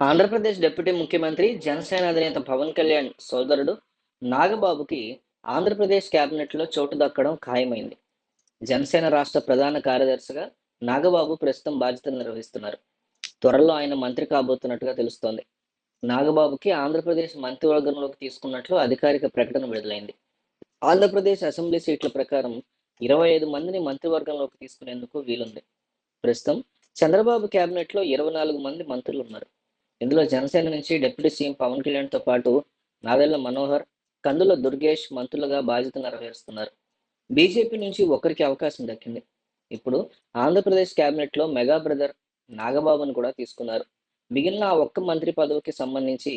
Andhra Pradesh deputy ముఖ్యమంత్రి జనసేన అధినేత పవన్ కళ్యాణ్ సోదరుడు నాగబాబుకి ఆంధ్రప్రదేశ్ కేబినెట్లో చోటు దక్కడం ఖాయమైంది. జనసేన రాష్ట్ర ప్రధాన కార్యదర్శిగా నాగబాబు ప్రస్తుతం బాధ్యతలు నిర్వహిస్తున్నారు. త్వరలో ఆయన మంత్రి కాబోతున్నట్టుగా తెలుస్తోంది. నాగబాబుకి ఆంధ్రప్రదేశ్ మంత్రివర్గంలోకి తీసుకున్నట్లు అధికారిక ప్రకటన విడుదలైంది. ఆంధ్రప్రదేశ్ అసెంబ్లీ సీట్ల ప్రకారం ఇరవై ఐదు మందిని మంత్రివర్గంలోకి తీసుకునేందుకు వీలుంది. ప్రస్తుతం చంద్రబాబు కేబినెట్లో ఇరవై నాలుగు మంది మంత్రులు ఉన్నారు ఇందులో జనసేన నుంచి డిప్యూటీ సీఎం పవన్ కళ్యాణ్తో పాటు నాదెళ్ళ మనోహర్ కందుల దుర్గేష్ మంత్రులుగా బాధ్యత నెరవేరుస్తున్నారు. బీజేపీ నుంచి ఒకరికి అవకాశం దక్కింది. ఇప్పుడు ఆంధ్రప్రదేశ్ కేబినెట్లో మెగా బ్రదర్ నాగబాబును కూడా తీసుకున్నారు. మిగిలిన ఆ ఒక్క మంత్రి పదవికి సంబంధించి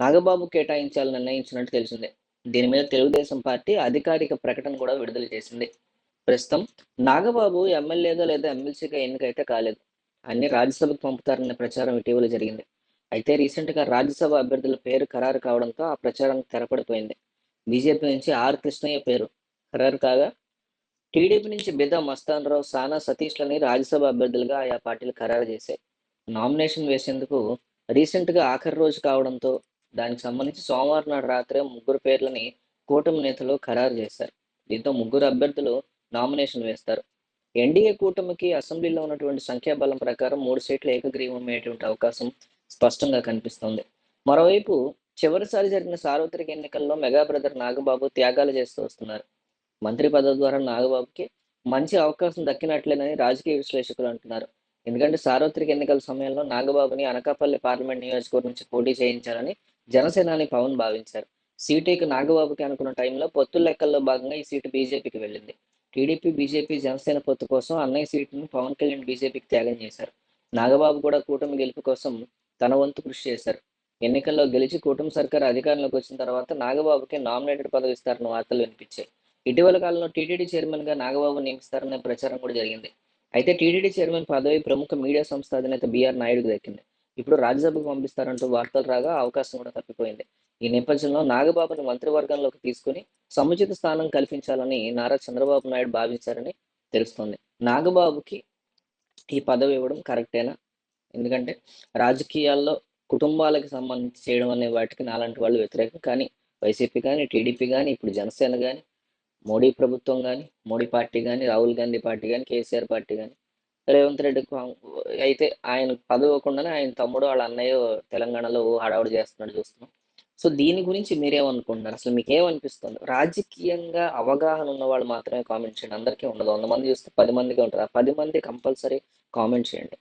నాగబాబు కేటాయించాలని నిర్ణయించినట్టు తెలిసిందే. దీని మీద తెలుగుదేశం పార్టీ అధికారిక ప్రకటన కూడా విడుదల చేసింది. ప్రస్తుతం నాగబాబు ఎమ్మెల్యేగా లేదా ఎమ్మెల్సీగా ఎన్నికైతే కాలేదు. అన్ని రాజ్యసభకు పంపుతారనే ప్రచారం ఇటీవల జరిగింది. అయితే రీసెంట్గా రాజ్యసభ అభ్యర్థుల పేరు ఖరారు కావడంతో ఆ ప్రచారం తెరపడిపోయింది. బీజేపీ నుంచి ఆర్ కృష్ణయ్య పేరు ఖరారు కాగా టీడీపీ నుంచి బిదా మస్తాన్ రావు సానా సతీష్లని రాజ్యసభ అభ్యర్థులుగా ఆయా పార్టీలు ఖరారు చేశాయి. నామినేషన్ వేసేందుకు రీసెంట్గా ఆఖరి రోజు కావడంతో దానికి సంబంధించి సోమవారం నాడు రాత్రి ముగ్గురు పేర్లని కూటమి నేతలు ఖరారు చేశారు. దీంతో ముగ్గురు అభ్యర్థులు నామినేషన్ వేస్తారు. ఎన్డీఏ కూటమికి అసెంబ్లీలో ఉన్నటువంటి సంఖ్యాబలం ప్రకారం మూడు సీట్లు ఏకగ్రీవమయ్యేటువంటి అవకాశం స్పష్టంగా కనిపిస్తోంది. మరోవైపు చివరిసారి జరిగిన సార్వత్రిక ఎన్నికల్లో మెగా బ్రదర్ నాగబాబు త్యాగాలు చేస్తూ వస్తున్నారు. మంత్రి పదవి ద్వారా నాగబాబుకి మంచి అవకాశం దక్కినట్లేనని రాజకీయ విశ్లేషకులు అంటున్నారు. ఎందుకంటే సార్వత్రిక ఎన్నికల సమయంలో నాగబాబుని అనకాపల్లి పార్లమెంట్ నియోజకవర్గం నుంచి పోటీ చేయించాలని జనసేనాని పవన్ భావించారు. సీటుకి నాగబాబుకి అనుకున్న టైంలో పొత్తు లెక్కల్లో భాగంగా ఈ సీటు బీజేపీకి వెళ్ళింది. టీడీపీ బీజేపీ జనసేన పొత్తు కోసం అన్నయ్య సీటును పవన్ కళ్యాణ్ బీజేపీకి త్యాగం చేశారు. నాగబాబు కూడా కూటమి గెలుపు కోసం తన వంతు కృషి చేశారు. ఎన్నికల్లో గెలిచి కూటమి సర్కార్ అధికారంలోకి వచ్చిన తర్వాత నాగబాబుకి నామినేటెడ్ పదవి ఇస్తారన్న వార్తలు వినిపించాయి. ఇటీవల కాలంలో టీటీడీ చైర్మన్గా నాగబాబు నియమిస్తారనే ప్రచారం కూడా జరిగింది. అయితే టీటీడీ చైర్మన్ పదవి ప్రముఖ మీడియా సంస్థ అధినేత బీఆర్ నాయుడుకు దక్కింది. ఇప్పుడు రాజ్యసభకు పంపిస్తారంటూ వార్తలు రాగా అవకాశం కూడా తప్పిపోయింది. ఈ నేపథ్యంలో నాగబాబును మంత్రివర్గంలోకి తీసుకుని సముచిత స్థానం కల్పించాలని నారా చంద్రబాబు నాయుడు భావించారని తెలుస్తోంది. నాగబాబుకి ఈ పదవి ఇవ్వడం కరెక్టేనా? ఎందుకంటే రాజకీయాల్లో కుటుంబాలకు సంబంధించి చేయడం అనే వాటికి నాలాంటి వాళ్ళు వ్యతిరేకం. కానీ వైసీపీ కానీ టీడీపీ కానీ ఇప్పుడు జనసేన కానీ మోడీ ప్రభుత్వం కానీ మోడీ పార్టీ కానీ రాహుల్ గాంధీ పార్టీ కానీ కేసీఆర్ పార్టీ కానీ రేవంత్ రెడ్డి కాం- అయితే ఆయన పదవకుండానే ఆయన తమ్ముడు వాళ్ళ అన్నయ్య తెలంగాణలో హడావుడి చేస్తున్నాడు చూస్తున్నాం. సో దీని గురించి మీరేమనుకుంటున్నారు? అసలు మీకు ఏమనిపిస్తుంది రాజకీయంగా అవగాహన ఉన్న వాళ్ళు మాత్రమే కామెంట్ చేయండి. అందరికీ ఉండదు. వంద మంది చూస్తే పది మందికి ఉంటుంది. ఆ పది మంది కంపల్సరీ కామెంట్ చేయండి.